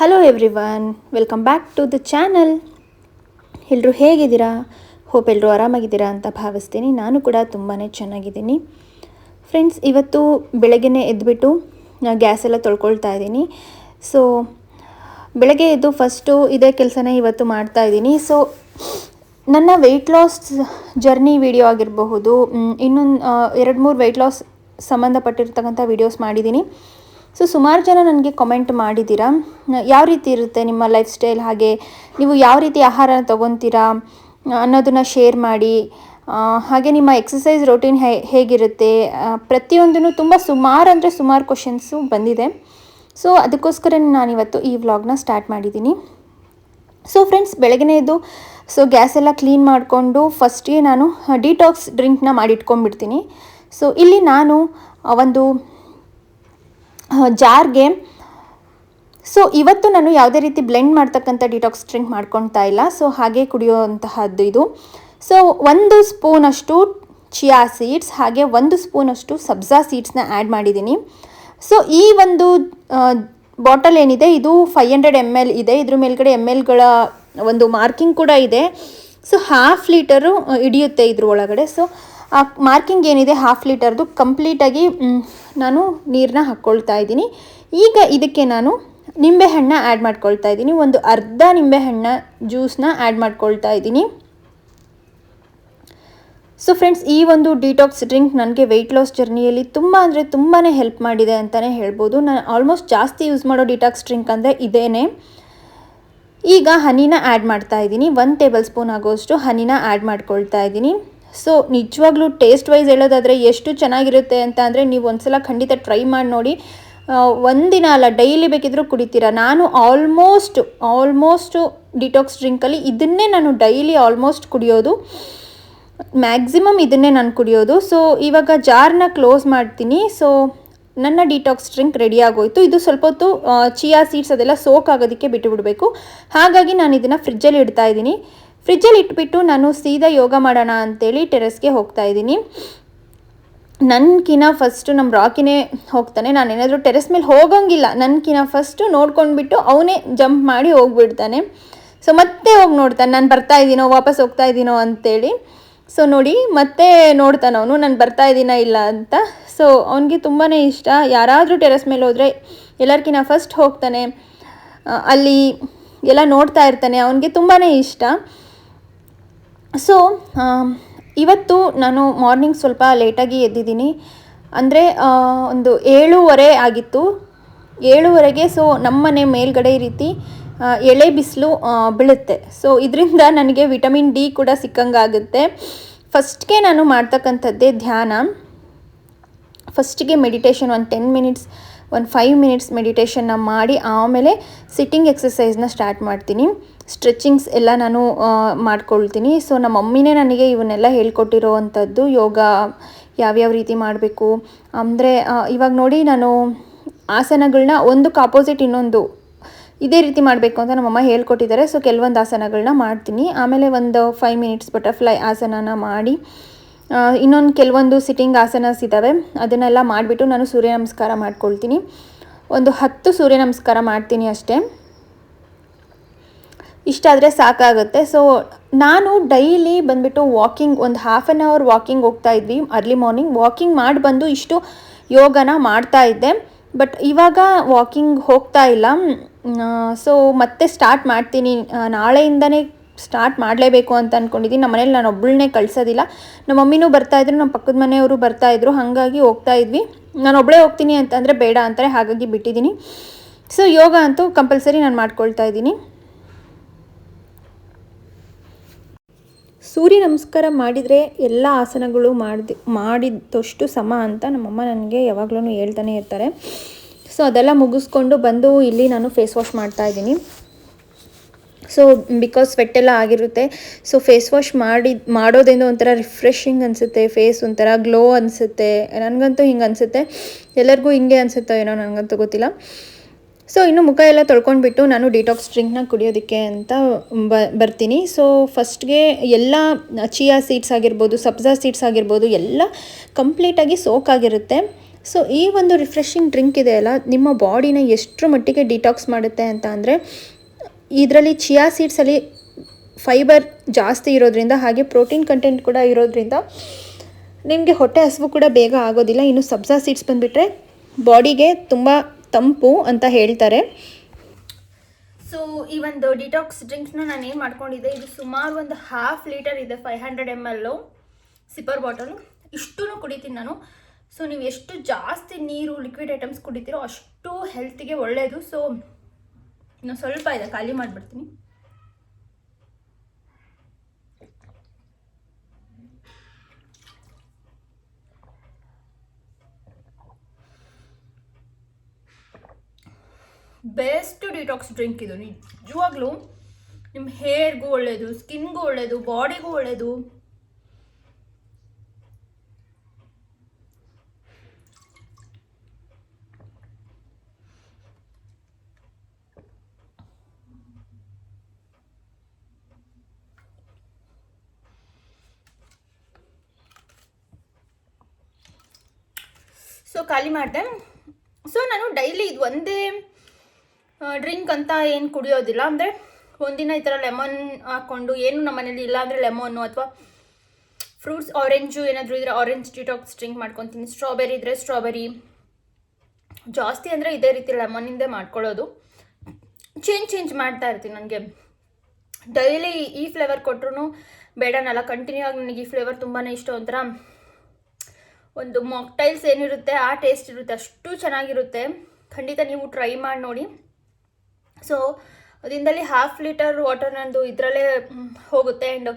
Hello everyone welcome back to the channel ಎಲ್ಲರೂ ಹೇಗಿದ್ದೀರಾ? Hope ಎಲ್ಲರೂ ಆರಾಮಾಗಿದ್ದೀರಾ ಅಂತ ಭಾವಿಸ್ತೀನಿ. ನಾನು ಕೂಡ ತುಂಬಾ ಚೆನ್ನಾಗಿದ್ದೀನಿ. ಫ್ರೆಂಡ್ಸ್ ಇವತ್ತು ಬೆಳಗ್ಗೆನೇ ಎದ್ದುಬಿಟ್ಟು ಗ್ಯಾಸ್ ಎಲ್ಲ ತೊಳ್ಕೊಳ್ತಾ ಇದ್ದೀನಿ. ಸೊ ಬೆಳಗ್ಗೆ ಎದ್ದು ಫಸ್ಟು ಇದೇ ಕೆಲಸನ ಇವತ್ತು ಮಾಡ್ತಾ ಇದ್ದೀನಿ. ಸೊ ನನ್ನ ವೆಯ್ಟ್ ಲಾಸ್ ಜರ್ನಿ ವಿಡಿಯೋ ಆಗಿರಬಹುದು ಇನ್ನೊಂದು ಎರಡು ಮೂರು ವೆಯ್ಟ್ ಲಾಸ್ ಸಂಬಂಧಪಟ್ಟಿರ್ತಕ್ಕಂಥ ವೀಡಿಯೋಸ್ ಮಾಡಿದ್ದೀನಿ. ಸೊ ಸುಮಾರು ಜನ ನನಗೆ ಕಮೆಂಟ್ ಮಾಡಿದ್ದೀರಾ ಯಾವ ರೀತಿ ಇರುತ್ತೆ ನಿಮ್ಮ ಲೈಫ್ ಸ್ಟೈಲ್ ಹಾಗೆ? ನೀವು ಯಾವ ರೀತಿ ಆಹಾರ ತೊಗೊತೀರಾ? ಅನ್ನೋದನ್ನು ಶೇರ್ ಮಾಡಿ. ಹಾಗೆ ನಿಮ್ಮ ಎಕ್ಸಸೈಸ್ ರೊಟೀನ್ ಹೇ, ಹೇಗಿರುತ್ತೆ? ಪ್ರತಿಯೊಂದೂ ತುಂಬ ಸುಮಾರು ಅಂದರೆ ಸುಮಾರು ಕ್ವಶನ್ಸು ಬಂದಿದೆ. ಸೊ ಅದಕ್ಕೋಸ್ಕರ ನಾನಿವತ್ತು ಈ ವ್ಲಾಗ್ನ ಸ್ಟಾರ್ಟ್ ಮಾಡಿದ್ದೀನಿ ಸೊ ಫ್ರೆಂಡ್ಸ್ ಬೆಳಗ್ಗೆನೇ ಎದ್ದು ಸೊ ಗ್ಯಾಸ್ ಎಲ್ಲ ಕ್ಲೀನ್ ಮಾಡಿಕೊಂಡು ಫಸ್ಟಿಗೆ ನಾನು ಡಿಟಾಕ್ಸ್ ಡ್ರಿಂಕ್ನ ಮಾಡಿಟ್ಕೊಂಡ್ಬಿಡ್ತೀನಿ. ಸೊ ಇಲ್ಲಿ ನಾನು ಒಂದು ಜಾರ್ಗೆ. ಸೊ ಇವತ್ತು ನಾನು ಯಾವುದೇ ರೀತಿ ಬ್ಲೆಂಡ್ ಮಾಡ್ತಕ್ಕಂಥ ಡಿಟಾಕ್ಸ್ ಡ್ರಿಂಕ್ ಮಾಡ್ಕೊಳ್ತಾ ಇಲ್ಲ. ಸೊ ಹಾಗೆ ಕುಡಿಯೋಂತಹದ್ದು ಇದು. ಸೊ ಒಂದು ಸ್ಪೂನಷ್ಟು ಚಿಯಾ ಸೀಡ್ಸ್ ಹಾಗೆ ಒಂದು ಸ್ಪೂನಷ್ಟು ಸಬ್ಜಾ ಸೀಡ್ಸ್ನ ಆ್ಯಡ್ ಮಾಡಿದ್ದೀನಿ. ಸೊ ಈ ಒಂದು ಬಾಟಲ್ ಏನಿದೆ, ಇದು ಫೈವ್ ಹಂಡ್ರೆಡ್ ಎಂ ಎಲ್ ಇದೆ. ಇದ್ರ ಮೇಲ್ಗಡೆ ಎಂ ಎಲ್ಗಳ ಒಂದು ಮಾರ್ಕಿಂಗ್ ಕೂಡ ಇದೆ. ಸೊ ಹಾಫ್ ಲೀಟರು ಹಿಡಿಯುತ್ತೆ ಇದ್ರ ಒಳಗಡೆ. ಸೊ ಆ ಮಾರ್ಕಿಂಗ್ ಏನಿದೆ ಹಾಫ್ ಲೀಟರ್ದು ಕಂಪ್ಲೀಟಾಗಿ ನಾನು ನೀರನ್ನ ಹಾಕ್ಕೊಳ್ತಾ ಇದ್ದೀನಿ. ಈಗ ಇದಕ್ಕೆ ನಾನು ನಿಂಬೆಹಣ್ಣ ಆ್ಯಡ್ ಮಾಡ್ಕೊಳ್ತಾ ಇದ್ದೀನಿ. ಒಂದು ಅರ್ಧ ನಿಂಬೆಹಣ್ಣ ಜ್ಯೂಸ್ನ ಆ್ಯಡ್ ಮಾಡ್ಕೊಳ್ತಾ ಇದ್ದೀನಿ. ಸೊ ಫ್ರೆಂಡ್ಸ್ ಈ ಒಂದು ಡಿಟಾಕ್ಸ್ ಡ್ರಿಂಕ್ ನನಗೆ ವೆಯ್ಟ್ ಲಾಸ್ ಜರ್ನಿಯಲ್ಲಿ ತುಂಬ ಅಂದರೆ ತುಂಬಾ ಹೆಲ್ಪ್ ಮಾಡಿದೆ ಅಂತಲೇ ಹೇಳ್ಬೋದು. ನಾನು ಆಲ್ಮೋಸ್ಟ್ ಜಾಸ್ತಿ ಯೂಸ್ ಮಾಡೋ ಡಿಟಾಕ್ಸ್ ಡ್ರಿಂಕ್ ಅಂದರೆ ಇದೇನೆ. ಈಗ ಹನಿನ ಆ್ಯಡ್ ಮಾಡ್ತಾ ಇದ್ದೀನಿ. ಒನ್ ಟೇಬಲ್ ಸ್ಪೂನ್ ಆಗೋಷ್ಟು ಹನಿನ ಆ್ಯಡ್ ಮಾಡ್ಕೊಳ್ತಾ ಇದ್ದೀನಿ. ಸೊ ನಿಜವಾಗ್ಲೂ ಟೇಸ್ಟ್ ವೈಸ್ ಹೇಳೋದಾದರೆ ಎಷ್ಟು ಚೆನ್ನಾಗಿರುತ್ತೆ ಅಂತ ಅಂದರೆ ನೀವು ಒಂದ್ಸಲ ಖಂಡಿತ ಟ್ರೈ ಮಾಡಿ ನೋಡಿ. ಒಂದಿನ ಅಲ್ಲ ಡೈಲಿ ಬೇಕಿದ್ರೂ ಕುಡಿತೀರಾ. ನಾನು ಆಲ್ಮೋಸ್ಟ್ ಆಲ್ಮೋಸ್ಟು ಡಿಟಾಕ್ಸ್ ಡ್ರಿಂಕಲ್ಲಿ ಇದನ್ನೇ ನಾನು ಡೈಲಿ ಆಲ್ಮೋಸ್ಟ್ ಕುಡಿಯೋದು. ಮ್ಯಾಕ್ಸಿಮಮ್ ಇದನ್ನೇ ನಾನು ಕುಡಿಯೋದು. ಸೊ ಇವಾಗ ಜಾರ್ನ ಕ್ಲೋಸ್ ಮಾಡ್ತೀನಿ. ಸೊ ನನ್ನ ಡಿಟಾಕ್ಸ್ ಡ್ರಿಂಕ್ ರೆಡಿ ಆಗೋಯಿತು. ಇದು ಸ್ವಲ್ಪ ಹೊತ್ತು ಚಿಯಾ ಸೀಡ್ಸ್ ಅದೆಲ್ಲ ಸೋಕ್ ಆಗೋದಕ್ಕೆ ಬಿಟ್ಟು ಬಿಡಬೇಕು. ಹಾಗಾಗಿ ನಾನು ಇದನ್ನು ಫ್ರಿಜ್ಜಲ್ಲಿ ಇಡ್ತಾ ಇದ್ದೀನಿ. ಫ್ರಿಜ್ಜಲ್ಲಿ ಇಟ್ಬಿಟ್ಟು ನಾನು ಸೀದಾ ಯೋಗ ಮಾಡೋಣ ಅಂತೇಳಿ ಟೆರೆಸ್ಗೆ ಹೋಗ್ತಾ ಇದ್ದೀನಿ. ನನ್ಕಿನ ಫಸ್ಟು ನಮ್ಮ ರಾಕಿನೇ ಹೋಗ್ತಾನೆ. ನಾನು ಏನಾದರೂ ಟೆರೆಸ್ ಮೇಲೆ ಹೋಗೋಂಗಿಲ್ಲ. ನನ್ಕಿನ ಫಸ್ಟು ನೋಡ್ಕೊಂಡ್ಬಿಟ್ಟು ಅವನೇ ಜಂಪ್ ಮಾಡಿ ಹೋಗ್ಬಿಡ್ತಾನೆ. ಸೊ ಮತ್ತೆ ಹೋಗಿ ನೋಡ್ತಾನೆ. ನಾನು ಬರ್ತಾ ಇದ್ದೀನೋ, ವಾಪಸ್ ಹೋಗ್ತಾ ಇದ್ದೀನೋ ಅಂತೇಳಿ. ಸೊ ನೋಡಿ, ಮತ್ತೆ ನೋಡ್ತಾನೆ ಅವನು, ನಾನು ಬರ್ತಾ ಇದ್ದೀನ ಇಲ್ಲ ಅಂತ. ಸೊ ಅವನಿಗೆ ತುಂಬಾ ಇಷ್ಟ. ಯಾರಾದರೂ ಟೆರೆಸ್ ಮೇಲೆ ಹೋದರೆ ಎಲ್ಲರಿಗಿನ ಫಸ್ಟ್ ಹೋಗ್ತಾನೆ. ಅಲ್ಲಿ ಎಲ್ಲ ನೋಡ್ತಾ ಇರ್ತಾನೆ. ಅವನಿಗೆ ತುಂಬಾ ಇಷ್ಟ. ಸೊ ಇವತ್ತು ನಾನು ಮಾರ್ನಿಂಗ್ ಸ್ವಲ್ಪ ಲೇಟಾಗಿ ಎದ್ದಿದ್ದೀನಿ. ಅಂದರೆ ಒಂದು ಏಳೂವರೆ ಆಗಿತ್ತು. ಏಳುವರೆಗೆ ಸೊ ನಮ್ಮನೆ ಮೇಲ್ಗಡೆ ಈ ರೀತಿ ಎಳೆ ಬಿಸಿಲು ಬೀಳುತ್ತೆ. ಸೊ ಇದರಿಂದ ನನಗೆ ವಿಟಮಿನ್ ಡಿ ಕೂಡ ಸಿಕ್ಕಂಗಾಗುತ್ತೆ. ಫಸ್ಟ್ಗೆ ನಾನು ಮಾಡ್ತಕ್ಕಂಥದ್ದೇ ಧ್ಯಾನ. ಫಸ್ಟಿಗೆ ಮೆಡಿಟೇಷನ್ ಒಂದು ಟೆನ್ ಮಿನಿಟ್ಸ್ ಒಂದು ಫೈವ್ ಮಿನಿಟ್ಸ್ ಮೆಡಿಟೇಷನ್ನ ಮಾಡಿ, ಆಮೇಲೆ ಸಿಟ್ಟಿಂಗ್ ಎಕ್ಸಸೈಸ್ನ ಸ್ಟಾರ್ಟ್ ಮಾಡ್ತೀನಿ. ಸ್ಟ್ರೆಚಿಂಗ್ಸ್ ಎಲ್ಲ ನಾನು ಮಾಡ್ಕೊಳ್ತೀನಿ. ಸೊ ನಮ್ಮ ಮಮ್ಮಿನೇ ನನಗೆ ಇವನ್ನೆಲ್ಲ ಹೇಳ್ಕೊಟ್ಟಿರೋ ಅಂಥದ್ದು ಯೋಗ ಯಾವ್ಯಾವ ರೀತಿ ಮಾಡಬೇಕು? ಅಂದರೆ ಇವಾಗ ನೋಡಿ ನಾನು ಆಸನಗಳನ್ನ ಒಂದಕ್ಕೆ ಆಪೋಸಿಟ್ ಇನ್ನೊಂದು ಇದೇ ರೀತಿ ಮಾಡಬೇಕು ಅಂತ ನಮ್ಮಮ್ಮ ಹೇಳ್ಕೊಟ್ಟಿದ್ದಾರೆ. ಸೊ ಕೆಲವೊಂದು ಆಸನಗಳನ್ನ ಮಾಡ್ತೀನಿ. ಆಮೇಲೆ ಒಂದು ಫೈವ್ ಮಿನಿಟ್ಸ್ ಬಟರ್ಫ್ಲೈ ಆಸನನ ಮಾಡಿ ಇನ್ನೊಂದು ಕೆಲವೊಂದು ಸಿಟ್ಟಿಂಗ್ ಆಸನಸ್ ಇದ್ದಾವೆ ಅದನ್ನೆಲ್ಲ ಮಾಡಿಬಿಟ್ಟು ನಾನು ಸೂರ್ಯ ನಮಸ್ಕಾರ ಮಾಡ್ಕೊಳ್ತೀನಿ. ಒಂದು ಹತ್ತು ಸೂರ್ಯ ನಮಸ್ಕಾರ ಮಾಡ್ತೀನಿ ಅಷ್ಟೇ. ಇಷ್ಟಾದರೆ ಸಾಕಾಗುತ್ತೆ. ಸೊ ನಾನು ಡೈಲಿ ಬಂದುಬಿಟ್ಟು ವಾಕಿಂಗ್ ಒಂದು ಹಾಫ್ ಆನ್ ಅವರ್ ವಾಕಿಂಗ್ ಹೋಗ್ತಾ ಇದ್ವಿ ಅರ್ಲಿ ಮಾರ್ನಿಂಗ್ ವಾಕಿಂಗ್ ಮಾಡಿ ಬಂದು ಇಷ್ಟು ಯೋಗನ ಮಾಡ್ತಾ ಇದ್ದೆ. ಬಟ್ ಇವಾಗ ವಾಕಿಂಗ್ ಹೋಗ್ತಾ ಇಲ್ಲ. ಸೊ ಮತ್ತೆ ಸ್ಟಾರ್ಟ್ ಮಾಡ್ತೀನಿ ನಾಳೆಯಿಂದನೇ ಸ್ಟಾರ್ಟ್ ಮಾಡಲೇಬೇಕು ಅಂತ ಅಂದ್ಕೊಂಡಿದ್ದೀನಿ ನಮ್ಮ ಮನೇಲಿ ನಾನು ಒಬ್ಬಳನ್ನೇ ಕಳಿಸೋದಿಲ್ಲ. ನಮ್ಮ ಮಮ್ಮಿನೂ ಬರ್ತಾಯಿದ್ರು ನಮ್ಮ ಪಕ್ಕದ ಮನೆಯವರು ಬರ್ತಾಯಿದ್ರು ಹಾಗಾಗಿ ಹೋಗ್ತಾ ಇದ್ವಿ. ನಾನು ಒಬ್ಬಳೇ ಹೋಗ್ತೀನಿ ಅಂತಂದರೆ ಬೇಡ ಅಂತಾರೆ, ಹಾಗಾಗಿ ಬಿಟ್ಟಿದ್ದೀನಿ ಸೊ ಯೋಗ ಅಂತೂ ಕಂಪಲ್ಸರಿ ನಾನು ಮಾಡ್ಕೊಳ್ತಾ ಇದ್ದೀನಿ. ಸೂರ್ಯ ನಮಸ್ಕಾರ ಮಾಡಿದರೆ ಎಲ್ಲ ಆಸನಗಳು ಮಾಡಿದ ಮಾಡಿದಷ್ಟು ಸಮ ಅಂತ ನಮ್ಮಮ್ಮ ನನಗೆ ಯಾವಾಗಲೂ ಹೇಳ್ತಾನೆ ಇರ್ತಾರೆ. ಸೊ ಅದೆಲ್ಲ ಮುಗಿಸ್ಕೊಂಡು ಬಂದು ಇಲ್ಲಿ ನಾನು ಫೇಸ್ ವಾಶ್ ಮಾಡ್ತಾ ಇದ್ದೀನಿ. ಸೊ ಬಿಕಾಸ್ ಸ್ವೆಟ್ ಎಲ್ಲ ಆಗಿರುತ್ತೆ ಸೊ ಫೇಸ್ ವಾಶ್ ಮಾಡಿ, ಮಾಡೋದೇನೋ ಒಂಥರ ರಿಫ್ರೆಶಿಂಗ್ ಅನಿಸುತ್ತೆ ಫೇಸ್ ಒಂಥರ ಗ್ಲೋ ಅನಿಸುತ್ತೆ, ನನಗಂತೂ ಹಿಂಗೆ ಅನಿಸುತ್ತೆ. ಎಲ್ಲರಿಗೂ ಹಿಂಗೆ ಅನಿಸುತ್ತೋ ಏನೋ ನನಗಂತೂ ಗೊತ್ತಿಲ್ಲ. ಸೊ ಇನ್ನು ಮುಖ ಎಲ್ಲ ತೊಳ್ಕೊಂಡ್ಬಿಟ್ಟು ನಾನು ಡಿಟಾಕ್ಸ್ ಡ್ರಿಂಕ್ನ ಕುಡಿಯೋದಕ್ಕೆ ಅಂತ ಬ, ಬರ್ತೀನಿ. ಸೊ ಫಸ್ಟ್ಗೆ ಎಲ್ಲ ಚಿಯಾ ಸೀಡ್ಸ್ ಆಗಿರ್ಬೋದು ಸಬ್ಜಾ ಸೀಡ್ಸ್ ಆಗಿರ್ಬೋದು, ಎಲ್ಲ ಕಂಪ್ಲೀಟಾಗಿ ಸೋಕ್ ಆಗಿರುತ್ತೆ. ಸೊ ಈ ಒಂದು ರಿಫ್ರೆಶಿಂಗ್ ಡ್ರಿಂಕ್ ಇದೆಯಲ್ಲ ನಿಮ್ಮ ಬಾಡಿನ ಎಷ್ಟರ ಮಟ್ಟಿಗೆ ಡಿಟಾಕ್ಸ್ ಮಾಡುತ್ತೆ ಅಂತ ಅಂದರೆ ಇದರಲ್ಲಿ ಚಿಯಾ ಸೀಡ್ಸಲ್ಲಿ ಫೈಬರ್ ಜಾಸ್ತಿ ಇರೋದ್ರಿಂದ ಹಾಗೆ ಪ್ರೋಟೀನ್ ಕಂಟೆಂಟ್ ಕೂಡ ಇರೋದ್ರಿಂದ ನಿಮಗೆ ಹೊಟ್ಟೆ ಹಸಿವು ಕೂಡ ಬೇಗ ಆಗೋದಿಲ್ಲ. ಇನ್ನು ಸಬ್ಜಾ ಸೀಡ್ಸ್ ಬಂದುಬಿಟ್ರೆ ಬಾಡಿಗೆ ತುಂಬ ತಂಪು ಅಂತ ಹೇಳ್ತಾರೆ. ಸೊ ಈ ಒಂದು ಡಿಟಾಕ್ಸ್ ಡ್ರಿಂಕ್ಸ್ನ ನಾನು ಏನು ಮಾಡ್ಕೊಂಡಿದ್ದೆ, ಇದು ಸುಮಾರು ಒಂದು ಹಾಫ್ ಲೀಟರ್ ಇದೆ five hundred M L sipper bottle ಇಷ್ಟೂ ಕುಡಿತೀನಿ ನಾನು. ಸೊ ನೀವು ಎಷ್ಟು ಜಾಸ್ತಿ ನೀರು ಲಿಕ್ವಿಡ್ ಐಟಮ್ಸ್ ಕುಡಿತೀರೋ ಅಷ್ಟು ಹೆಲ್ತಿಗೆ ಒಳ್ಳೆಯದು ಸೊ ಇನ್ನು ಸ್ವಲ್ಪ ಇದೆ, ಖಾಲಿ ಮಾಡಿಬಿಡ್ತೀನಿ. ಬೆಸ್ಟ್ ಡಿಟಾಕ್ಸ್ ಡ್ರಿಂಕ್ ಇದು, ನಿಜವಾಗ್ಲೂ ನಿಮ್ಮ ಹೇರ್ಗೂ ಒಳ್ಳೆಯದು ಸ್ಕಿನ್ಗೂ ಒಳ್ಳೆಯದು ಬಾಡಿಗೂ ಒಳ್ಳೆಯದು ಸೊ ಖಾಲಿ ಮಾಡಿದೆ. ಸೊ ನಾನು ಡೈಲಿ ಇದು ಒಂದೇ ಡ್ರಿಂಕ್ ಅಂತ ಏನು ಕುಡಿಯೋದಿಲ್ಲ. ಅಂದರೆ ಒಂದಿನ ಈ ಥರ ಲೆಮನ್ ಹಾಕ್ಕೊಂಡು ಏನು ನಮ್ಮ ಮನೇಲಿ ಇಲ್ಲ ಅಂದರೆ ಲೆಮನ್ನು ಅಥವಾ ಫ್ರೂಟ್ಸ್ ಆರೆಂಜು ಏನಾದರೂ ಇದ್ರೆ ಆರೆಂಜ್ ಡಿಟಾಕ್ಸ್ ಡ್ರಿಂಕ್ ಮಾಡ್ಕೊತೀನಿ. ಸ್ಟ್ರಾಬೆರಿ ಇದ್ದರೆ ಸ್ಟ್ರಾಬೆರಿ ಜಾಸ್ತಿ ಅಂದರೆ ಇದೇ ರೀತಿ ಲೆಮನಿಂದೇ ಮಾಡ್ಕೊಳ್ಳೋದು. ಚೇಂಜ್ ಚೇಂಜ್ ಮಾಡ್ತಾ ಇರ್ತೀನಿ ನನಗೆ. ಡೈಲಿ ಈ ಫ್ಲೇವರ್ ಕೊಟ್ಟರು ಬೇಡನಲ್ಲ. ಕಂಟಿನ್ಯೂ ಆಗಿ ನನಗೆ ಈ ಫ್ಲೇವರ್ ತುಂಬಾ ಇಷ್ಟ ಒಂಥರ. ಒಂದು ಮಾಕ್ಟೈಲ್ಸ್ ಏನಿರುತ್ತೆ, ಆ ಟೇಸ್ಟ್ ಇರುತ್ತೆ, ಅಷ್ಟು ಚೆನ್ನಾಗಿರುತ್ತೆ. ಖಂಡಿತ ನೀವು ಟ್ರೈ ಮಾಡಿ ನೋಡಿ. ಸೊ ದಿನದಲ್ಲಿ ಹಾಫ್ ಲೀಟರ್ ವಾಟರ್ ನಂದು ಇದರಲ್ಲೇ ಹೋಗುತ್ತೆ. ಆ್ಯಂಡ್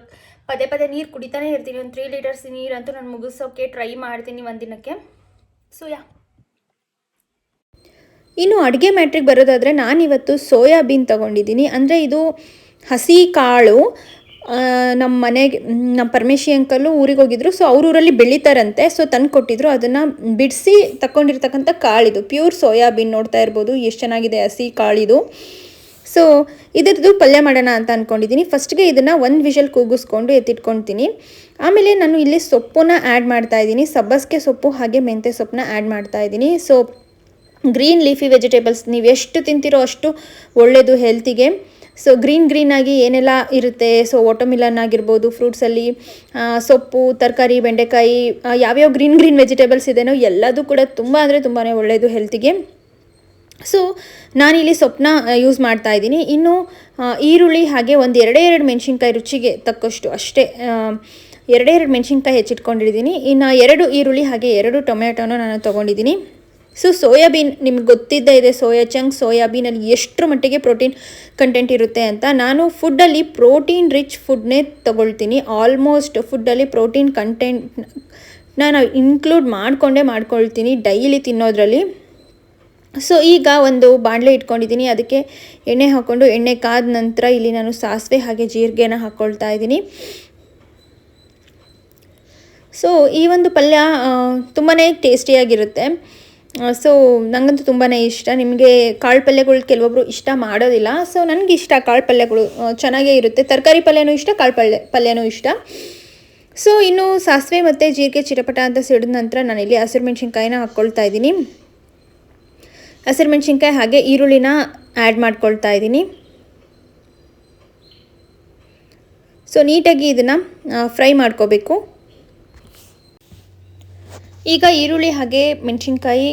ಪದೇ ಪದೇ ನೀರು ಕುಡಿತಾನೆ ಇರ್ತೀನಿ. ಒಂದು ತ್ರೀ ಲೀಟರ್ಸ್ ನೀರಂತೂ ನಾನು ಮುಗಿಸೋಕ್ಕೆ ಟ್ರೈ ಮಾಡ್ತೀನಿ ಒಂದು ದಿನಕ್ಕೆ ಸೊ ಯಾ ಇನ್ನು ಅಡುಗೆ ಮ್ಯಾಟ್ರಿಗೆ ಬರೋದಾದರೆ ನಾನಿವತ್ತು ಸೋಯಾಬೀನ್ ತೊಗೊಂಡಿದ್ದೀನಿ. ಅಂದರೆ ಇದು ಹಸಿ ಕಾಳು ನಮ್ಮ ಮನೆಗೆ ನಮ್ಮ ಪರಮೇಶಿ ಅಂಕಲು ಊರಿಗೆ ಹೋಗಿದ್ರು. ಸೊ ಊರಲ್ಲಿ ಬೆಳೀತಾರಂತೆ. ಸೊ ತಂದು ಕೊಟ್ಟಿದ್ರು. ಅದನ್ನು ಬಿಡಿಸಿ ತಗೊಂಡಿರ್ತಕ್ಕಂಥ ಕಾಳಿದು ಪ್ಯೂರ್ ಸೋಯಾಬೀನ್ ನೋಡ್ತಾ ಇರ್ಬೋದು. ಎಷ್ಟು ಚೆನ್ನಾಗಿದೆ ಹಸಿ ಕಾಳಿದು ಸೊ ಇದ್ರದ್ದು ಪಲ್ಯ ಮಾಡೋಣ ಅಂತ ಅಂದ್ಕೊಂಡಿದ್ದೀನಿ ಫಸ್ಟ್ಗೆ ಇದನ್ನು ಒಂದು ವಿಷಲ್ ಕೂಗಿಸ್ಕೊಂಡು ಎತ್ತಿಟ್ಕೊಳ್ತೀನಿ ಆಮೇಲೆ ನಾನು ಇಲ್ಲಿ ಸೊಪ್ಪನ್ನ ಆ್ಯಡ್ ಮಾಡ್ತಾ ಇದ್ದೀನಿ. ಸಬ್ಬಸ್ಗೆ ಸೊಪ್ಪು ಹಾಗೆ ಮೆಂತ್ಯ ಸೊಪ್ಪನ್ನ ಆ್ಯಡ್ ಮಾಡ್ತಾ ಇದ್ದೀನಿ. ಸೊ ಗ್ರೀನ್ ಲೀಫಿ ವೆಜಿಟೇಬಲ್ಸ್ ನೀವು ಎಷ್ಟು ತಿಂತೀರೋ ಅಷ್ಟು ಒಳ್ಳೆಯದು ಹೆಲ್ತಿಗೆ ಸೊ ಗ್ರೀನ್ ಗ್ರೀನಾಗಿ ಏನೆಲ್ಲ ಇರುತ್ತೆ? ಸೊ ವಾಟರ್ಮಿಲನ್ ಆಗಿರ್ಬೋದು ಫ್ರೂಟ್ಸಲ್ಲಿ ಸೊಪ್ಪು, ತರಕಾರಿ, ಬೆಂಡೆಕಾಯಿ ಯಾವ್ಯಾವ ಗ್ರೀನ್ ಗ್ರೀನ್ ವೆಜಿಟೇಬಲ್ಸ್ ಇದೆಯೋ ಎಲ್ಲದೂ ಕೂಡ ತುಂಬ ಅಂದರೆ ತುಂಬಾ ಒಳ್ಳೆಯದು ಹೆಲ್ತಿಗೆ ಸೊ ನಾನಿಲ್ಲಿ ಸೊಪ್ಪನ್ನ ಯೂಸ್ ಮಾಡ್ತಾ ಇದ್ದೀನಿ. ಇನ್ನು ಈರುಳ್ಳಿ ಹಾಗೆ ಒಂದು ಎರಡೇ ಎರಡು ಮೆಣಸಿನ್ಕಾಯಿ ರುಚಿಗೆ ತಕ್ಕಷ್ಟು ಅಷ್ಟೇ ಎರಡೇ ಎರಡು ಮೆಣಸಿನ್ಕಾಯಿ ಹೆಚ್ಚಿಟ್ಕೊಂಡಿದ್ದೀನಿ. ಇನ್ನು ಎರಡು ಈರುಳ್ಳಿ ಹಾಗೆ ಎರಡು ಟೊಮೆಟೊನ ನಾನು ತೊಗೊಂಡಿದ್ದೀನಿ. ಸೊ ಸೋಯಾಬೀನ್ ನಿಮ್ಗೆ ಗೊತ್ತಿದ್ದೇ ಇದೆ ಸೋಯಾ ಚಂಕ್ ಸೋಯಾಬೀನಲ್ಲಿ ಎಷ್ಟರ ಮಟ್ಟಿಗೆ ಪ್ರೋಟೀನ್ ಕಂಟೆಂಟ್ ಇರುತ್ತೆ ಅಂತ. ನಾನು ಫುಡ್ಡಲ್ಲಿ ಪ್ರೋಟೀನ್ ರಿಚ್ ಫುಡ್ನೇ ತೊಗೊಳ್ತೀನಿ. ಆಲ್ಮೋಸ್ಟ್ ಫುಡ್ಡಲ್ಲಿ ಪ್ರೋಟೀನ್ ಕಂಟೆಂಟ್ ನಾನು ಇನ್ಕ್ಲೂಡ್ ಮಾಡಿಕೊಂಡೇ ಮಾಡ್ಕೊಳ್ತೀನಿ ಡೈಲಿ ತಿನ್ನೋದ್ರಲ್ಲಿ. ಸೊ ಈಗ ಒಂದು ಬಾಣಲೆ ಇಟ್ಕೊಂಡಿದ್ದೀನಿ. ಅದಕ್ಕೆ ಎಣ್ಣೆ ಹಾಕ್ಕೊಂಡು, ಎಣ್ಣೆ ಕಾದ ನಂತರ ಇಲ್ಲಿ ನಾನು ಸಾಸಿವೆ ಹಾಗೆ ಜೀರಿಗೆನ ಹಾಕ್ಕೊಳ್ತಾ ಇದ್ದೀನಿ. ಸೊ ಈ ಒಂದು ಪಲ್ಯ ತುಂಬಾ ಟೇಸ್ಟಿಯಾಗಿರುತ್ತೆ ಸೊ ನನಗಂತೂ ತುಂಬಾ ಇಷ್ಟ. ನಿಮಗೆ ಕಾಳು ಪಲ್ಯಗಳು ಕೆಲವೊಬ್ಬರು ಇಷ್ಟ ಮಾಡೋದಿಲ್ಲ. ಸೊ ನನಗೆ ಇಷ್ಟ ಕಾಳು ಪಲ್ಯಗಳು. ಚೆನ್ನಾಗೇ ಇರುತ್ತೆ. ತರಕಾರಿ ಪಲ್ಯನೂ ಇಷ್ಟ, ಕಾಳು ಪಲ್ಯ, ಪಲ್ಯನೂ ಇಷ್ಟ. ಸೊ ಇನ್ನು ಸಾಸಿವೆ ಮತ್ತು ಜೀರಿಗೆ ಚಿಟಪಟ ಅಂತ ಸಿಡಿದ ನಂತರ ನಾನಿಲ್ಲಿ ಹಸಿರು ಮೆಣಸಿನ್ಕಾಯಿನ ಹಾಕ್ಕೊಳ್ತಾ ಇದ್ದೀನಿ. ಹಸಿರು ಮೆಣಸಿನ್ಕಾಯಿ ಹಾಗೆ ಈರುಳ್ಳಿನ ಆ್ಯಡ್ ಮಾಡ್ಕೊಳ್ತಾ ಇದ್ದೀನಿ. ಸೊ ನೀಟಾಗಿ ಇದನ್ನು ಫ್ರೈ ಮಾಡ್ಕೋಬೇಕು. ಈಗ ಈರುಳ್ಳಿ ಹಾಗೆ ಮೆಣಸಿನ್ಕಾಯಿ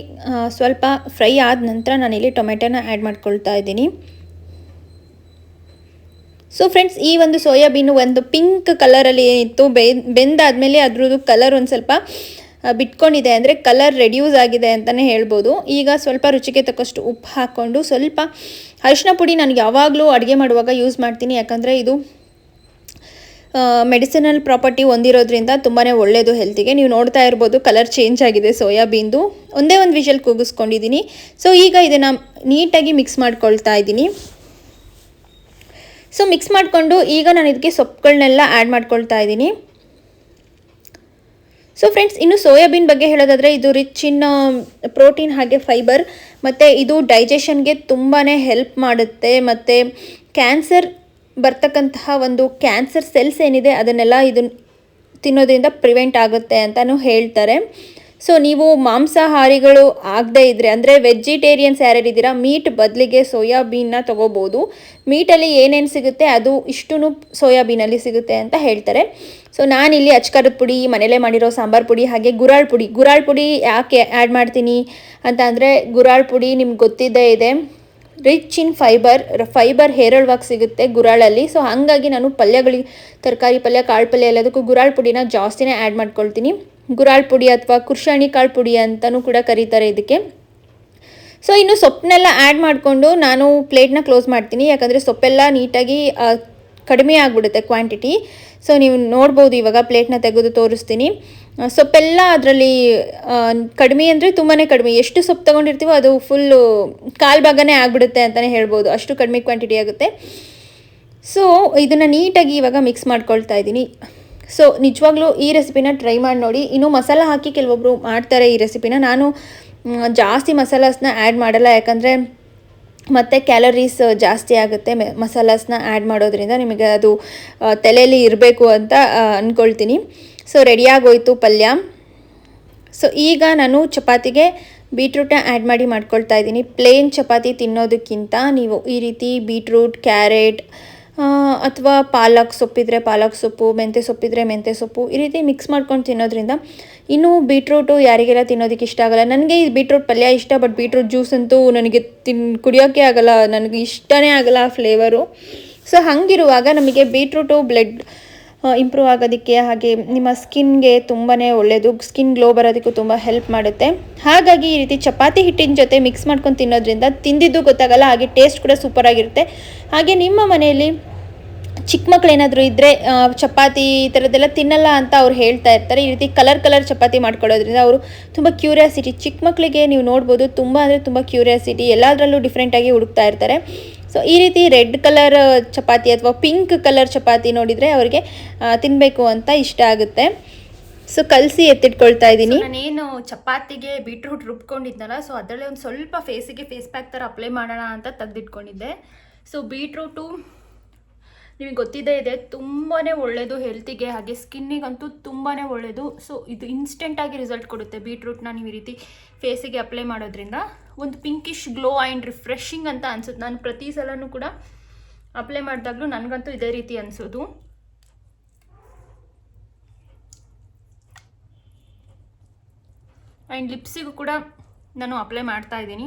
ಸ್ವಲ್ಪ ಫ್ರೈ ಆದ ನಂತರ ನಾನಿಲ್ಲಿ ಟೊಮೆಟೊನ ಆ್ಯಡ್ ಮಾಡ್ಕೊಳ್ತಾ ಇದ್ದೀನಿ. ಸೊ ಫ್ರೆಂಡ್ಸ್ ಈ ಒಂದು ಸೋಯಾಬೀನು ಒಂದು ಪಿಂಕ್ ಕಲರಲ್ಲಿ ಏನಿತ್ತು ಬೆಂದಾದಮೇಲೆ ಅದ್ರದ್ದು ಕಲರ್ ಒಂದು ಸ್ವಲ್ಪ ಬಿಟ್ಕೊಂಡಿದೆ ಅಂದರೆ ಕಲರ್ ರೆಡ್ಯೂಸ್ ಆಗಿದೆ ಅಂತಲೇ ಹೇಳ್ಬೋದು. ಈಗ ಸ್ವಲ್ಪ ರುಚಿಗೆ ತಕ್ಕಷ್ಟು ಉಪ್ಪು ಹಾಕ್ಕೊಂಡು ಸ್ವಲ್ಪ ಅರಿಶಿನ ಪುಡಿ ನಾನು ಯಾವಾಗಲೂ ಅಡುಗೆ ಮಾಡುವಾಗ ಯೂಸ್ ಮಾಡ್ತೀನಿ. ಯಾಕಂದರೆ ಇದು ಮೆಡಿಸಿನಲ್ ಪ್ರಾಪರ್ಟಿ ಹೊಂದಿರೋದ್ರಿಂದ ತುಂಬಾ ಒಳ್ಳೆಯದು ಹೆಲ್ತಿಗೆ ನೀವು ನೋಡ್ತಾ ಇರ್ಬೋದು ಕಲರ್ ಚೇಂಜ್ ಆಗಿದೆ ಸೋಯಾಬೀನ್ದು. ಒಂದೇ ಒಂದು ವಿಷಲ್ ಕೂಗಿಸ್ಕೊಂಡಿದ್ದೀನಿ ಸೊ ಈಗ ಇದನ್ನು ನೀಟಾಗಿ ಮಿಕ್ಸ್ ಮಾಡ್ಕೊಳ್ತಾ ಇದ್ದೀನಿ. ಸೊ ಮಿಕ್ಸ್ ಮಾಡಿಕೊಂಡು ಈಗ ನಾನು ಇದಕ್ಕೆ ಸೊಪ್ಪುಗಳನ್ನೆಲ್ಲ ಆ್ಯಡ್ ಮಾಡ್ಕೊಳ್ತಾ ಇದ್ದೀನಿ. ಸೊ ಫ್ರೆಂಡ್ಸ್ ಇನ್ನು ಸೋಯಾಬೀನ್ ಬಗ್ಗೆ ಹೇಳೋದಾದರೆ ಇದು ರಿಚ್ ಇನ್ ಪ್ರೋಟೀನ್ ಹಾಗೆ ಫೈಬರ್ ಮತ್ತು ಇದು ಡೈಜೆಷನ್ಗೆ ತುಂಬಾ ಹೆಲ್ಪ್ ಮಾಡುತ್ತೆ. ಮತ್ತು ಕ್ಯಾನ್ಸರ್ ಬರ್ತಕ್ಕಂತಹ ಒಂದು ಕ್ಯಾನ್ಸರ್ ಸೆಲ್ಸ್ ಏನಿದೆ ಅದನ್ನೆಲ್ಲ ಇದು ತಿನ್ನೋದ್ರಿಂದ ಪ್ರಿವೆಂಟ್ ಆಗುತ್ತೆ ಅಂತಲೂ ಹೇಳ್ತಾರೆ. ಸೊ ನೀವು ಮಾಂಸಾಹಾರಿಗಳು ಆಗದೇ ಇದ್ದರೆ ಅಂದರೆ ವೆಜಿಟೇರಿಯನ್ಸ್ ಯಾರ್ಯಾರಿದ್ದೀರಾ ಮೀಟ್ ಬದಲಿಗೆ ಸೋಯಾಬೀನ್ನ ತೊಗೋಬೋದು. ಮೀಟಲ್ಲಿ ಏನೇನು ಸಿಗುತ್ತೆ, ಅದು ಇಷ್ಟೂ ಸೋಯಾಬೀನಲ್ಲಿ ಸಿಗುತ್ತೆ ಅಂತ ಹೇಳ್ತಾರೆ. ಸೊ ನಾನಿಲ್ಲಿ ಅಚ್ಕರದ ಪುಡಿ, ಮನೇಲೇ ಮಾಡಿರೋ ಸಾಂಬಾರು ಪುಡಿ, ಹಾಗೆ ಗುರಾಳ್ ಪುಡಿ. ಗುರಾಳ್ ಪುಡಿ ಯಾಕೆ ಆ್ಯಡ್ ಮಾಡ್ತೀನಿ ಅಂತ ಅಂದರೆ, ಗುರಾಳ್ ಪುಡಿ ನಿಮ್ಗೆ ಗೊತ್ತಿದ್ದೇ ಇದೆ. ರಿಚ್ ಇನ್ ಫೈಬರ್ ಫೈಬರ್ ಹೇರಳವಾಗಿ ಸಿಗುತ್ತೆ ಗುರಾಳಲ್ಲಿ. ಸೊ ಹಾಗಾಗಿ ನಾನು ಪಲ್ಯಗಳಿಗೆ ತರಕಾರಿ ಪಲ್ಯ, ಕಾಳು ಪಲ್ಯ ಎಲ್ಲದಕ್ಕೂ ಗುರಾಳ್ ಪುಡಿನ ಜಾಸ್ತಿನೇ ಆ್ಯಡ್ ಮಾಡ್ಕೊಳ್ತೀನಿ. ಗುರಾಳ್ ಪುಡಿ ಅಥವಾ ಕುರ್ಶಾಣಿ ಕಾಳು ಪುಡಿ ಅಂತಲೂ ಕೂಡ ಕರೀತಾರೆ ಇದಕ್ಕೆ. ಸೊ ಇನ್ನು ಸೊಪ್ಪನ್ನೆಲ್ಲ ಆ್ಯಡ್ ಮಾಡಿಕೊಂಡು ನಾನು ಪ್ಲೇಟ್ನ ಕ್ಲೋಸ್ ಮಾಡ್ತೀನಿ. ಯಾಕಂದರೆ ಸೊಪ್ಪೆಲ್ಲ ನೀಟಾಗಿ ಕಡಿಮೆ ಆಗಿಬಿಡುತ್ತೆ ಕ್ವಾಂಟಿಟಿ ಸೊ ನೀವು ನೋಡ್ಬೋದು ಇವಾಗ ಪ್ಲೇಟ್ನ ತೆಗೆದು ತೋರಿಸ್ತೀನಿ. ಸೊಪ್ಪೆಲ್ಲ ಅದರಲ್ಲಿ ಕಡಿಮೆ ಅಂದರೆ ತುಂಬಾ ಕಡಿಮೆ. ಎಷ್ಟು ಸೊಪ್ಪು ತೊಗೊಂಡಿರ್ತೀವೋ ಅದು ಫುಲ್ಲು ಕಾಲು ಭಾಗನೇ ಆಗಿಬಿಡುತ್ತೆ ಅಂತಲೇ ಹೇಳ್ಬೋದು. ಅಷ್ಟು ಕಡಿಮೆ ಕ್ವಾಂಟಿಟಿ ಆಗುತ್ತೆ. ಸೊ ಇದನ್ನು ನೀಟಾಗಿ ಇವಾಗ ಮಿಕ್ಸ್ ಮಾಡ್ಕೊಳ್ತಾ ಇದ್ದೀನಿ. ಸೊ ನಿಜವಾಗ್ಲೂ ಈ ರೆಸಿಪಿನ ಟ್ರೈ ಮಾಡಿ ನೋಡಿ. ಇನ್ನು ಮಸಾಲ ಹಾಕಿ ಕೆಲವೊಬ್ಬರು ಮಾಡ್ತಾರೆ ಈ ರೆಸಿಪಿನ ನಾನು ಜಾಸ್ತಿ ಮಸಾಲಾಸ್ನ ಆ್ಯಡ್ ಮಾಡಲ್ಲ. ಯಾಕಂದರೆ ಮತ್ತು ಕ್ಯಾಲರೀಸ್ ಜಾಸ್ತಿ ಆಗುತ್ತೆ ಮಸಾಲಾಸ್ನ ಆ್ಯಡ್ ಮಾಡೋದ್ರಿಂದ ನಿಮಗೆ ಅದು ತಲೆಯಲ್ಲಿ ಇರಬೇಕು ಅಂತ ಅಂದ್ಕೊಳ್ತೀನಿ ಸೊ ರೆಡಿಯಾಗೋಯ್ತು ಪಲ್ಯ. ಸೊ ಈಗ ನಾನು ಚಪಾತಿಗೆ ಬೀಟ್ರೂಟ್ನ ಆ್ಯಡ್ ಮಾಡಿ ಮಾಡ್ಕೊಳ್ತಾ ಇದ್ದೀನಿ. ಪ್ಲೇನ್ ಚಪಾತಿ ತಿನ್ನೋದಕ್ಕಿಂತ ನೀವು ಈ ರೀತಿ ಬೀಟ್ರೂಟ್ ಕ್ಯಾರೆಟ್ ಅಥವಾ ಪಾಲಕ್ ಸೊಪ್ಪಿದ್ರೆ ಪಾಲಕ್ ಸೊಪ್ಪು ಮೆಂತ್ಯ ಸೊಪ್ಪಿದ್ರೆ ಮೆಂತ್ಯ ಸೊಪ್ಪು ಈ ರೀತಿ ಮಿಕ್ಸ್ ಮಾಡ್ಕೊಂಡು ತಿನ್ನೋದ್ರಿಂದ ಇನ್ನೂ ಬೀಟ್ರೂಟು ಯಾರಿಗೆಲ್ಲ ತಿನ್ನೋದಕ್ಕೆ ಇಷ್ಟ ಆಗಲ್ಲ. ನನಗೆ ಈ ಬೀಟ್ರೂಟ್ ಪಲ್ಯ ಇಷ್ಟ ಬಟ್ ಬೀಟ್ರೂಟ್ ಜ್ಯೂಸ್ ಅಂತೂ ನನಗೆ ತಿನ್ ಕುಡಿಯೋಕ್ಕೆ ಆಗಲ್ಲ. ನನಗೆ ಇಷ್ಟನೇ ಆಗಲ್ಲ ಆ ಫ್ಲೇವರು ಸೊ ಹಾಗಿರುವಾಗ ನಮಗೆ ಬೀಟ್ರೂಟು ಬ್ಲಡ್ ಇಂಪ್ರೂವ್ ಆಗೋದಕ್ಕೆ ಹಾಗೆ ನಿಮ್ಮ ಸ್ಕಿನ್ಗೆ ತುಂಬಾ ಒಳ್ಳೆಯದು ಸ್ಕಿನ್ ಗ್ಲೋ ಬರೋದಕ್ಕೂ ತುಂಬ ಹೆಲ್ಪ್ ಮಾಡುತ್ತೆ. ಹಾಗಾಗಿ ಈ ರೀತಿ ಚಪಾತಿ ಹಿಟ್ಟಿನ ಜೊತೆ ಮಿಕ್ಸ್ ಮಾಡ್ಕೊಂಡು ತಿನ್ನೋದ್ರಿಂದ ತಿಂದಿದ್ದು ಗೊತ್ತಾಗಲ್ಲ, ಹಾಗೆ ಟೇಸ್ಟ್ ಕೂಡ ಸೂಪರ್ ಆಗಿರುತ್ತೆ. ಹಾಗೆ ನಿಮ್ಮ ಮನೆಯಲ್ಲಿ ಚಿಕ್ಕ ಮಕ್ಳು ಏನಾದರೂ ಇದ್ದರೆ ಚಪಾತಿ ಈ ಥರದ್ದೆಲ್ಲ ತಿನ್ನಲ್ಲ ಅಂತ ಅವ್ರು ಹೇಳ್ತಾ ಇರ್ತಾರೆ. ಈ ರೀತಿ ಕಲರ್ ಕಲರ್ ಚಪಾತಿ ಮಾಡ್ಕೊಳ್ಳೋದ್ರಿಂದ ಅವರು ತುಂಬ ಕ್ಯೂರಿಯಾಸಿಟಿ ಚಿಕ್ಕ ಮಕ್ಕಳಿಗೆ ನೀವು ನೋಡ್ಬೋದು ತುಂಬ ಅಂದರೆ ತುಂಬ ಕ್ಯೂರಿಯಾಸಿಟಿ ಎಲ್ಲದರಲ್ಲೂ ಡಿಫ್ರೆಂಟಾಗಿ ಹುಡುಕ್ತಾ ಇರ್ತಾರೆ. ಸೊ ಈ ರೀತಿ ರೆಡ್ ಕಲರ್ ಚಪಾತಿ ಅಥವಾ ಪಿಂಕ್ ಕಲರ್ ಚಪಾತಿ ನೋಡಿದರೆ ಅವರಿಗೆ ತಿನ್ನಬೇಕು ಅಂತ ಇಷ್ಟ ಆಗುತ್ತೆ. ಸೊ ಕಲಸಿ ಎತ್ತಿಟ್ಕೊಳ್ತಾ ಇದ್ದೀನಿ. ನಾನೇನು ಚಪಾತಿಗೆ ಬೀಟ್ರೂಟ್ ರುಬ್ಕೊಂಡಿದ್ನಲ್ಲ ಸೊ ಅದರಲ್ಲಿ ಒಂದು ಸ್ವಲ್ಪ ಫೇಸಿಗೆ ಫೇಸ್ ಪ್ಯಾಕ್ ಥರ ಅಪ್ಲೈ ಮಾಡೋಣ ಅಂತ ತೆಗೆದಿಟ್ಕೊಂಡಿದ್ದೆ. ಸೊ ಬೀಟ್ರೂಟು ನಿಮಗೆ ಗೊತ್ತಿದ್ದೇ ಇದೆ ತುಂಬಾ ಒಳ್ಳೆಯದು ಹೆಲ್ತಿಗೆ ಹಾಗೆ ಸ್ಕಿನ್ನಿಗಂತೂ ತುಂಬಾ ಒಳ್ಳೆಯದು ಸೊ ಇದು ಇನ್ಸ್ಟೆಂಟಾಗಿ ರಿಸಲ್ಟ್ ಕೊಡುತ್ತೆ. ಬೀಟ್ರೂಟ್ನ ನೀವು ಈ ರೀತಿ ಫೇಸಿಗೆ ಅಪ್ಲೈ ಮಾಡೋದ್ರಿಂದ. ಒಂದು ಪಿಂಕಿಶ್ ಗ್ಲೋ ಆ್ಯಂಡ್ ರಿಫ್ರೆಶಿಂಗ್ ಅಂತ ಅನ್ಸುತ್ತೆ. ನಾನು ಪ್ರತಿ ಸಲನೂ ಕೂಡ ಅಪ್ಲೈ ಮಾಡಿದಾಗಲೂ ನನಗಂತೂ ಇದೇ ರೀತಿ ಅನಿಸೋದು. ಆ್ಯಂಡ್ ಲಿಪ್ಸಿಗೂ ಕೂಡ ನಾನು ಅಪ್ಲೈ ಮಾಡ್ತಾ ಇದ್ದೀನಿ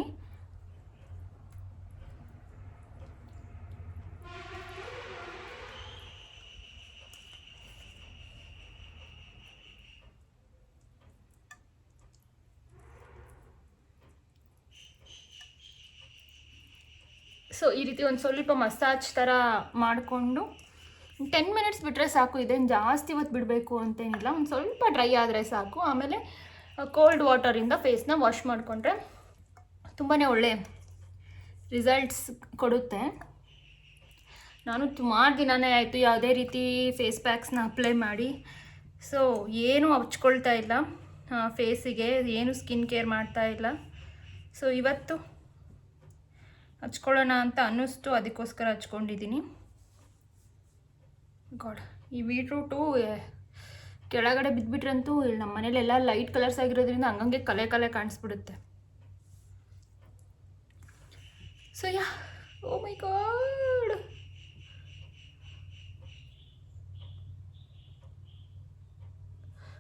ಸೊ ಈ ರೀತಿ ಒಂದು ಸ್ವಲ್ಪ ಮಸಾಜ್ ಥರ ಮಾಡಿಕೊಂಡು ಟೆನ್ ಮಿನಿಟ್ಸ್ ಬಿಟ್ಟರೆ ಸಾಕು. ಇದೇನು ಜಾಸ್ತಿ ಹೊತ್ತು ಬಿಡಬೇಕು ಅಂತೇನಿಲ್ಲ. ಒಂದು ಸ್ವಲ್ಪ ಡ್ರೈ ಆದರೆ ಸಾಕು. ಆಮೇಲೆ ಕೋಲ್ಡ್ ವಾಟರಿಂದ ಫೇಸ್ನ ವಾಶ್ ಮಾಡಿಕೊಂಡ್ರೆ ತುಂಬಾ ಒಳ್ಳೆ ರಿಸಲ್ಟ್ಸ್ ಕೊಡುತ್ತೆ. ನಾನು ಸುಮಾರು ದಿನನೇ ಆಯಿತು ಯಾವುದೇ ರೀತಿ ಫೇಸ್ ಪ್ಯಾಕ್ಸ್ನ ಅಪ್ಲೈ ಮಾಡಿ. ಸೊ ಏನೂ ಹಚ್ಕೊಳ್ತಾ ಇಲ್ಲ. ಫೇಸಿಗೆ ಏನು ಸ್ಕಿನ್ ಕೇರ್ ಮಾಡ್ತಾ ಇಲ್ಲ. ಸೊ ಇವತ್ತು ಹಚ್ಕೊಳ್ಳೋಣ ಅಂತ ಅನ್ನಿಸ್ತು. ಅದಕ್ಕೋಸ್ಕರ ಹಚ್ಕೊಂಡಿದ್ದೀನಿ. ಗಾಡ್, ಈ ಬೀಟ್ರೂಟು ಕೆಳಗಡೆ ಬಿದ್ದುಬಿಟ್ರಂತೂ ಇಲ್ಲಿ. ನಮ್ಮ ಮನೇಲೆಲ್ಲ ಲೈಟ್ ಕಲರ್ಸ್ ಆಗಿರೋದ್ರಿಂದ ಹಂಗಂಗೆ ಕಲೆ ಕಲೆ ಕಾಣಿಸ್ಬಿಡುತ್ತೆ. So ya oh my god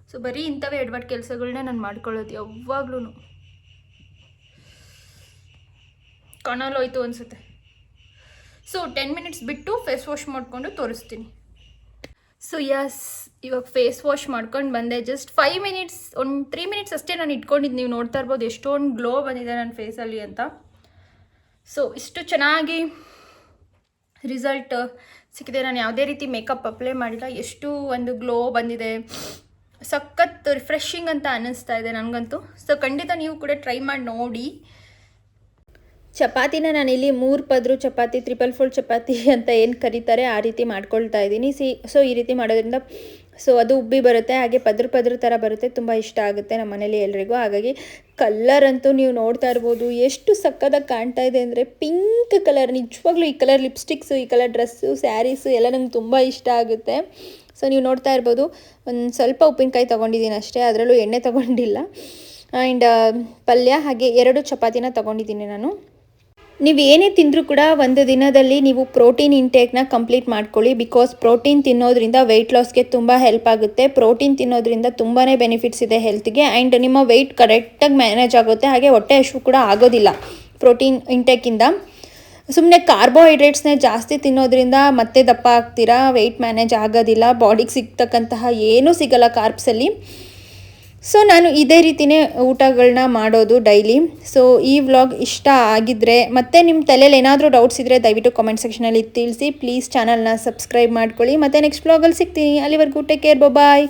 so ಬರೀ ಇಂಥವೇ ಎಡ್ವರ್ಟ್ ಕೆಲಸಗಳನ್ನ ನಾನು ಮಾಡ್ಕೊಳ್ಳೋದು ಯಾವಾಗ್ಲೂ ಕಣ್ಣಲ್ಲೋಯ್ತು ಅನಿಸುತ್ತೆ. ಸೊ ಟೆನ್ ಮಿನಿಟ್ಸ್ ಬಿಟ್ಟು ಫೇಸ್ ವಾಶ್ ಮಾಡಿಕೊಂಡು ತೋರಿಸ್ತೀನಿ. ಸೊ ಯಸ್ ಇವಾಗ ಫೇಸ್ ವಾಶ್ ಮಾಡ್ಕೊಂಡು ಬಂದೆ. ಜಸ್ಟ್ ಫೈವ್ ಮಿನಿಟ್ಸ್ ಒಂದು ತ್ರೀ ಮಿನಿಟ್ಸ್ ಅಷ್ಟೇ ನಾನು ಇಟ್ಕೊಂಡಿದ್ದು ನೀವು ನೋಡ್ತಾ ಇರ್ಬೋದು ಎಷ್ಟೊಂದು ಗ್ಲೋ ಬಂದಿದೆ ನನ್ನ ಫೇಸಲ್ಲಿ ಅಂತ. ಸೊ ಇಷ್ಟು ಚೆನ್ನಾಗಿ ರಿಸಲ್ಟ್ ಸಿಕ್ಕಿದೆ. ನಾನು ಯಾವುದೇ ರೀತಿ ಮೇಕಪ್ ಅಪ್ಲೈ ಮಾಡಿಲ್ಲ. ಎಷ್ಟು ಒಂದು ಗ್ಲೋ ಬಂದಿದೆ. ಸಖತ್ ರಿಫ್ರೆಶಿಂಗ್ ಅಂತ ಅನ್ನಿಸ್ತಾ ಇದೆ ನನಗಂತೂ. ಸೊ ಖಂಡಿತ ನೀವು ಕೂಡ ಟ್ರೈ ಮಾಡಿ ನೋಡಿ. ಚಪಾತಿನ ನಾನಿಲ್ಲಿ ಮೂರು ಪದ್ರು ಚಪಾತಿ ತ್ರಿಪಲ್ ಫೋಲ್ಡ್ ಚಪಾತಿ ಅಂತ ಏನು ಕರೀತಾರೆ ಆ ರೀತಿ ಮಾಡ್ಕೊಳ್ತಾ ಇದ್ದೀನಿ. ಸಿ ಸೊ ಈ ರೀತಿ ಮಾಡೋದ್ರಿಂದ ಸೊ ಅದು ಉಬ್ಬಿ ಬರುತ್ತೆ, ಹಾಗೆ ಪದ್ರ ಪದ್ರ ಥರ ಬರುತ್ತೆ, ತುಂಬ ಇಷ್ಟ ಆಗುತ್ತೆ ನಮ್ಮ ಮನೇಲಿ ಎಲ್ರಿಗೂ. ಹಾಗಾಗಿ ಕಲರ್ ಅಂತೂ ನೀವು ನೋಡ್ತಾ ಇರ್ಬೋದು, ಎಷ್ಟು ಸಕ್ಕದಾಗಿ ಕಾಣ್ತಾ ಇದೆ ಅಂದರೆ ಪಿಂಕ್ ಕಲರ್ ನಿಜವಾಗ್ಲೂ ಈ ಕಲರ್ ಲಿಪ್ಸ್ಟಿಕ್ಸು ಈ ಕಲರ್ ಡ್ರೆಸ್ಸು ಸ್ಯಾರೀಸು ಎಲ್ಲ ನಂಗೆ ತುಂಬ ಇಷ್ಟ ಆಗುತ್ತೆ. ಸೊ ನೀವು ನೋಡ್ತಾ ಇರ್ಬೋದು, ಒಂದು ಸ್ವಲ್ಪ ಉಪ್ಪಿನಕಾಯಿ ತೊಗೊಂಡಿದ್ದೀನಿ ಅಷ್ಟೇ, ಅದರಲ್ಲೂ ಎಣ್ಣೆ ತೊಗೊಂಡಿಲ್ಲ. ಆ್ಯಂಡ್ ಪಲ್ಯ ಹಾಗೆ ಎರಡು ಚಪಾತಿನ ತೊಗೊಂಡಿದ್ದೀನಿ ನಾನು. ನೀವು ಏನೇ ತಿಂದರೂ ಕೂಡ ಒಂದು ದಿನದಲ್ಲಿ ನೀವು ಪ್ರೋಟೀನ್ ಇಂಟೇಕ್ನ ಕಂಪ್ಲೀಟ್ ಮಾಡ್ಕೊಳ್ಳಿ ಬಿಕಾಸ್ ಪ್ರೋಟೀನ್ ತಿನ್ನೋದ್ರಿಂದ ವೆಯ್ಟ್ ಲಾಸ್ಗೆ ತುಂಬ ಹೆಲ್ಪ್ ಆಗುತ್ತೆ. ಪ್ರೋಟೀನ್ ತಿನ್ನೋದ್ರಿಂದ ತುಂಬಾ ಬೆನಿಫಿಟ್ಸ್ ಇದೆ ಹೆಲ್ತ್ಗೆ ಆ್ಯಂಡ್ ನಿಮ್ಮ ವೆಯ್ಟ್ ಕರೆಕ್ಟಾಗಿ ಮ್ಯಾನೇಜ್ ಆಗುತ್ತೆ. ಹಾಗೆ ಹೊಟ್ಟೆ ಹಶು ಕೂಡ ಆಗೋದಿಲ್ಲ ಪ್ರೋಟೀನ್ ಇಂಟೇಕಿಂದ ಸುಮ್ಮನೆ ಕಾರ್ಬೋಹೈಡ್ರೇಟ್ಸ್ನೇ ಜಾಸ್ತಿ ತಿನ್ನೋದ್ರಿಂದ ಮತ್ತೆ ದಪ್ಪ ಆಗ್ತೀರಾ? ವೆಯ್ಟ್ ಮ್ಯಾನೇಜ್ ಆಗೋದಿಲ್ಲ. ಬಾಡಿಗೆ ಸಿಗ್ತಕ್ಕಂತಹ ಏನೂ ಸಿಗಲ್ಲ ಕಾರ್ಬ್ಸಲ್ಲಿ ಸೊ ನಾನು ಇದೇ ರೀತಿನೇ ಊಟಗಳನ್ನ ಮಾಡೋದು ಡೈಲಿ ಸೊ ಈ ವ್ಲಾಗ್ ಇಷ್ಟ ಆಗಿದ್ರೆ ಮತ್ತೆ ನಿಮ್ಮ ತಲೆಯಲ್ಲಿ ಏನಾದರೂ ಡೌಟ್ಸ್ ಇದ್ದರೆ ದಯವಿಟ್ಟು ಕಾಮೆಂಟ್ ಸೆಕ್ಷನಲ್ಲಿ ತಿಳಿಸಿ. ಪ್ಲೀಸ್ ಚಾನಲ್ನ ಸಬ್ಸ್ಕ್ರೈಬ್ ಮಾಡ್ಕೊಳ್ಳಿ. ಮತ್ತು ನೆಕ್ಸ್ಟ್ ವ್ಲಾಗಲ್ಲಿ ಸಿಗ್ತೀನಿ. ಅಲ್ಲಿವರೆಗೂ ಟೇಕ್ ಕೇರ್ ಬಾಯ್